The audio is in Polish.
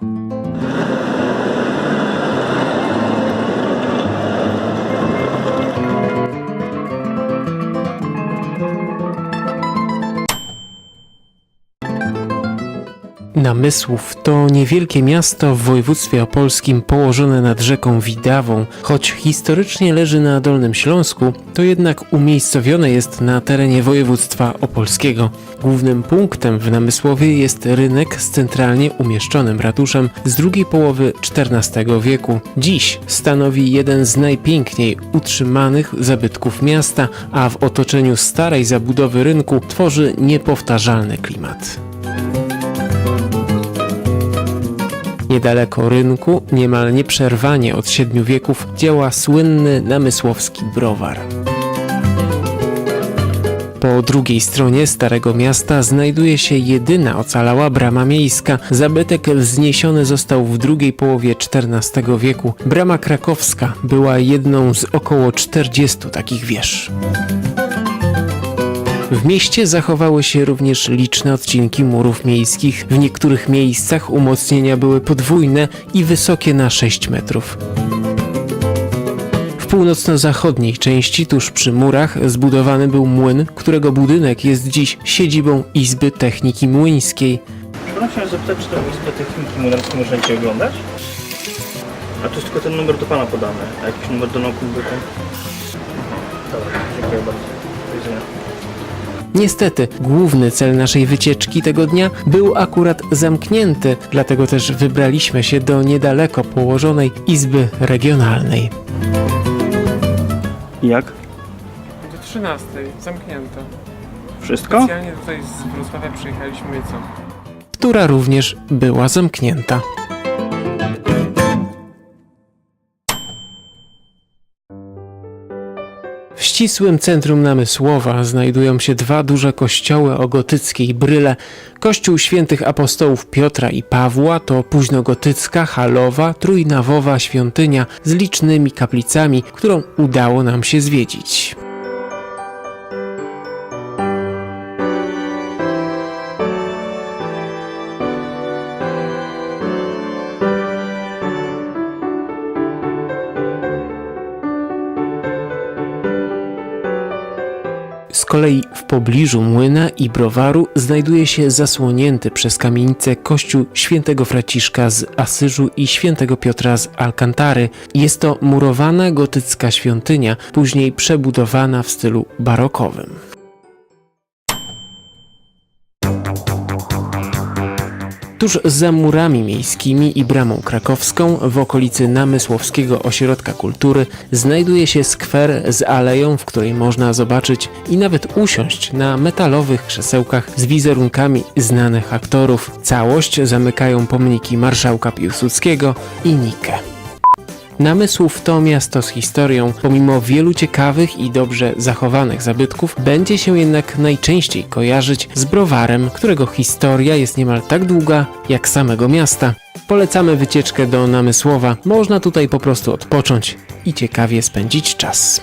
Thank you. Namysłów to niewielkie miasto w województwie opolskim położone nad rzeką Widawą. Choć historycznie leży na Dolnym Śląsku, to jednak umiejscowione jest na terenie województwa opolskiego. Głównym punktem w Namysłowie jest rynek z centralnie umieszczonym ratuszem z drugiej połowy XIV wieku. Dziś stanowi jeden z najpiękniej utrzymanych zabytków miasta, a w otoczeniu starej zabudowy rynku tworzy niepowtarzalny klimat. Niedaleko rynku, niemal nieprzerwanie od siedmiu wieków, działa słynny namysłowski browar. Po drugiej stronie Starego Miasta znajduje się jedyna ocalała brama miejska. Zabytek wzniesiony został w drugiej połowie XIV wieku. Brama krakowska była jedną z około 40 takich wież. W mieście zachowały się również liczne odcinki murów miejskich. W niektórych miejscach umocnienia były podwójne i wysokie na 6 metrów. W północno-zachodniej części, tuż przy murach, zbudowany był młyn, którego budynek jest dziś siedzibą Izby Techniki Młyńskiej. Przepraszam, chciałem zapytać, czy tę Izbę Techniki Młynarskiej można dzisiaj oglądać? A to jest tylko ten numer do Pana podany, a jakiś numer do Naukunbyka? Dobra, dziękuję bardzo. Niestety, główny cel naszej wycieczki tego dnia był akurat zamknięty, dlatego też wybraliśmy się do niedaleko położonej Izby Regionalnej. Jak? Do 13, zamknięto. Wszystko? Specjalnie tutaj z Wrocławia przyjechaliśmy i co? która również była zamknięta. W ścisłym centrum Namysłowa znajdują się dwa duże kościoły o gotyckiej bryle. Kościół świętych apostołów Piotra i Pawła to późnogotycka, halowa, trójnawowa świątynia z licznymi kaplicami, którą udało nam się zwiedzić. Z kolei w pobliżu młyna i browaru znajduje się zasłonięty przez kamienicę kościół świętego Fraciszka z Asyżu i świętego Piotra z Alcantary. Jest to murowana gotycka świątynia, później przebudowana w stylu barokowym. Tuż za murami miejskimi i bramą krakowską, w okolicy Namysłowskiego Ośrodka Kultury, znajduje się skwer z aleją, w której można zobaczyć i nawet usiąść na metalowych krzesełkach z wizerunkami znanych aktorów. Całość zamykają pomniki marszałka Piłsudskiego i Nike. Namysłów to miasto z historią. Pomimo wielu ciekawych i dobrze zachowanych zabytków, będzie się jednak najczęściej kojarzyć z browarem, którego historia jest niemal tak długa jak samego miasta. Polecamy wycieczkę do Namysłowa. Można tutaj po prostu odpocząć i ciekawie spędzić czas.